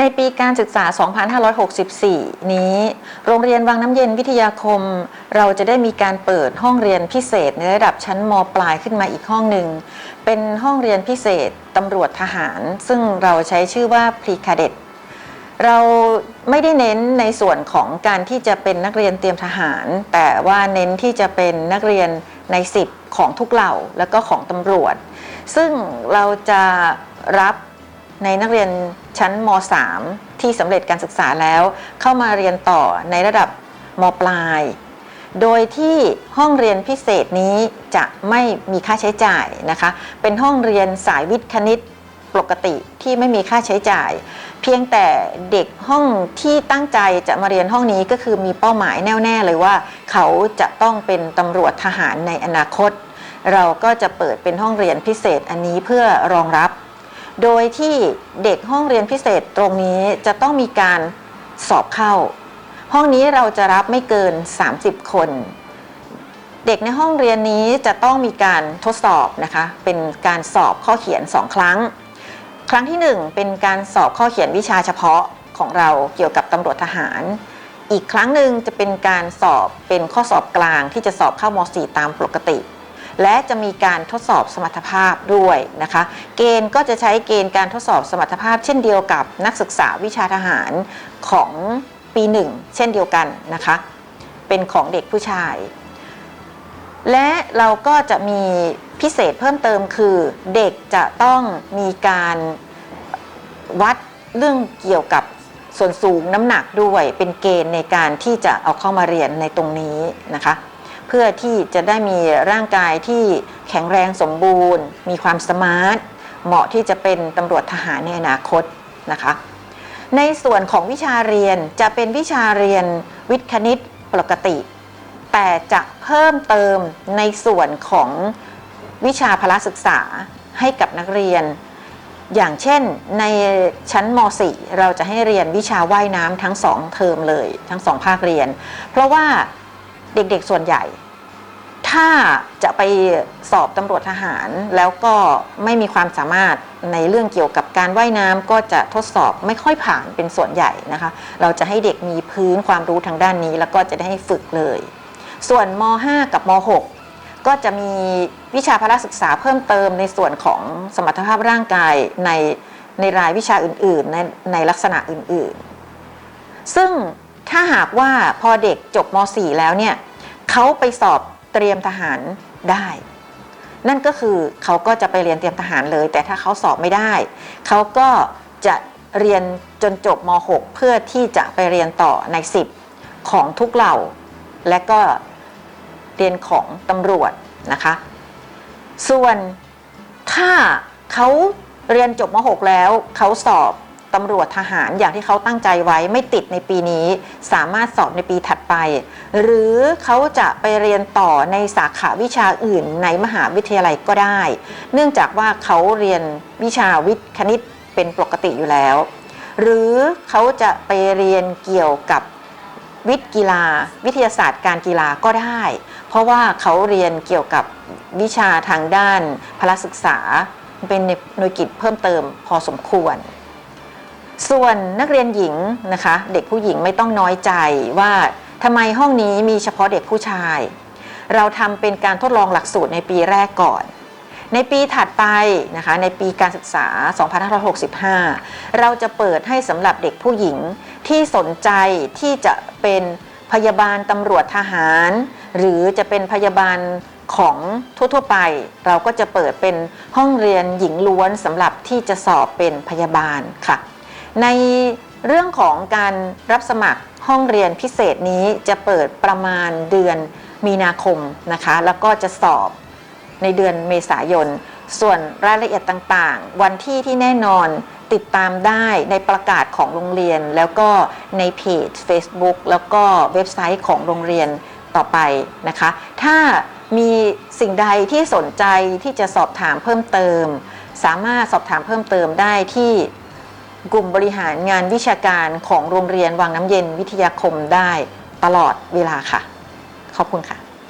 ในปีการศึกษา 2564 นี้ โรงเรียนวังน้ำเย็นวิทยาคม เราจะได้มีการเปิดห้องเรียนพิเศษในระดับชั้นมปลายขึ้นมาอีกห้องหนึ่ง เป็นห้องเรียนพิเศษตำรวจทหาร ซึ่งเราใช้ชื่อว่าพรีคาเดตเราไม่ได้เน้นในส่วนของการที่จะเป็นนักเรียนเตรียมทหาร แต่ว่าเน้นที่จะเป็นนักเรียนในสิบของทุกเหล่าแล้วก็ของตำรวจ ซึ่งเราจะรับ ในนักเรียนชั้นม .3 ที่สำเร็จการศึกษาแล้ว เข้ามาเรียนต่อในระดับมปลาย โดยที่ห้องเรียนพิเศษนี้จะไม่มีค่าใช้จ่ายนะคะ เป็นห้องเรียนสายวิทย์คณิตปกติที่ไม่มีค่าใช้จ่าย เพียงแต่เด็กห้องที่ตั้งใจจะมาเรียนห้องนี้ก็คือมีเป้าหมายแน่ๆเลยว่า เขาจะต้องเป็นตำรวจทหารในอนาคต เราก็จะเปิดเป็นห้องเรียนพิเศษอันนี้เพื่อรองรับ โดยที่เด็กห้องเรียนพิเศษตรงนี้จะต้องมีการสอบเข้า ห้องนี้เราจะรับไม่เกิน 30 คน เด็กในห้องเรียนนี้จะต้องมีการทดสอบนะคะ เป็นการสอบข้อเขียน 2 ครั้ง ครั้งที่ 1 เป็นการสอบข้อเขียนวิชาเฉพาะของเราเกี่ยวกับตำรวจทหาร อีกครั้งหนึ่งจะเป็นการสอบเป็นข้อสอบกลางที่จะสอบเข้าม .4 ตามปกติ และจะมีการทดสอบสมรรถภาพด้วยนะคะ เกณฑ์ก็จะใช้เกณฑ์การทดสอบสมรรถภาพ เช่นเดียวกับนักศึกษาวิชาทหารของปีหนึ่งเช่นเดียวกันนะคะ เป็นของเด็กผู้ชาย และเราก็จะมีพิเศษเพิ่มเติมคือเด็กจะต้องมีการวัดเรื่องเกี่ยวกับส่วนสูงน้ำหนักด้วยเป็นเกณฑ์ในการที่จะเอาเข้ามาเรียนในตรงนี้นะคะ เพื่อที่จะได้มีร่างกายที่แข็งแรงสมบูรณ์ มีความสมาร์ท เหมาะที่จะเป็นตำรวจทหารในอนาคตนะคะในส่วนของวิชาเรียนจะเป็นวิชาเรียนวิทย์คณิตปกติ แต่จะเพิ่มเติมในส่วนของวิชาพละศึกษาให้กับนักเรียน อย่างเช่นในชั้นม .4 เราจะให้เรียนวิชาว่ายน้ำทั้งสองเทอมเลย ทั้งสองภาคเรียน เพราะว่า เด็กๆส่วนใหญ่ ถ้าจะไปสอบตำรวจทหาร แล้วก็ไม่มีความสามารถในเรื่องเกี่ยวกับการว่ายน้ำก็จะทดสอบไม่ค่อยผ่านเป็นส่วนใหญ่นะคะ เราจะให้เด็กมีพื้นความรู้ทางด้านนี้ แล้วก็จะได้ให้ฝึกเลย ส่วนม .5 กับม .6 ก็จะมีวิชาพละศึกษาเพิ่มเติมในส่วนของสมรรถภาพร่างกายในในรายวิชาอื่นๆ ในในลักษณะอื่นๆ ซึ่ง ถ้าหากว่าพอเด็กจบม .4 แล้วเนี่ยเขาไปสอบเตรียมทหารได้ นั่นก็คือเขาก็จะไปเรียนเตรียมทหารเลย แต่ถ้าเขาสอบไม่ได้ เขาก็จะเรียนจนจบม .6 เพื่อที่จะไปเรียนต่อใน 10 ของทุกเหล่า และก็เรียนของตำรวจนะคะ ส่วนถ้าเขาเรียนจบม .6 แล้วเขาสอบ ตำรวจทหารอย่างที่เขาตั้งใจไว้ไม่ติดในปีนี้ สามารถสอบในปีถัดไป หรือเขาจะไปเรียนต่อในสาขาวิชาอื่นในมหาวิทยาลัยก็ได้ เนื่องจากว่าเขาเรียนวิชาวิทย์คณิตเป็นปกติอยู่แล้ว หรือเขาจะไปเรียนเกี่ยวกับวิทย์กีฬา วิทยาศาสตร์การกีฬาก็ได้ เพราะว่าเขาเรียนเกี่ยวกับวิชาทางด้านพละศึกษาเป็นหน่วยกิจเพิ่มเติมพอสมควร ส่วนนักเรียนหญิงนะคะ เด็กผู้หญิงไม่ต้องน้อยใจว่าทำไมห้องนี้มีเฉพาะเด็กผู้ชาย เราทำเป็นการทดลองหลักสูตรในปีแรกก่อน ในปีถัดไปนะคะในปีการศึกษา 2565 เราจะเปิดให้สำหรับเด็กผู้หญิงที่สนใจที่จะเป็นพยาบาลตำรวจทหาร หรือจะเป็นพยาบาลของทั่วๆไป เราก็จะเปิดเป็นห้องเรียนหญิงล้วนสำหรับที่จะสอบเป็นพยาบาลค่ะ ในเรื่องของการรับสมัครห้องเรียนพิเศษนี้จะเปิดประมาณเดือนมีนาคมนะคะ แล้วก็จะสอบในเดือนเมษายน ส่วนรายละเอียดต่างๆ วันที่ที่แน่นอนติดตามได้ในประกาศของโรงเรียน แล้วก็ในเพจ Facebook แล้วก็เว็บไซต์ของโรงเรียนต่อไปนะคะ ถ้ามีสิ่งใดที่สนใจที่จะสอบถามเพิ่มเติม สามารถสอบถามเพิ่มเติมได้ที่ กลุ่มบริหารงานวิชาการของโรงเรียนวังน้ำเย็นวิทยาคมได้ตลอดเวลาค่ะ ขอบคุณค่ะ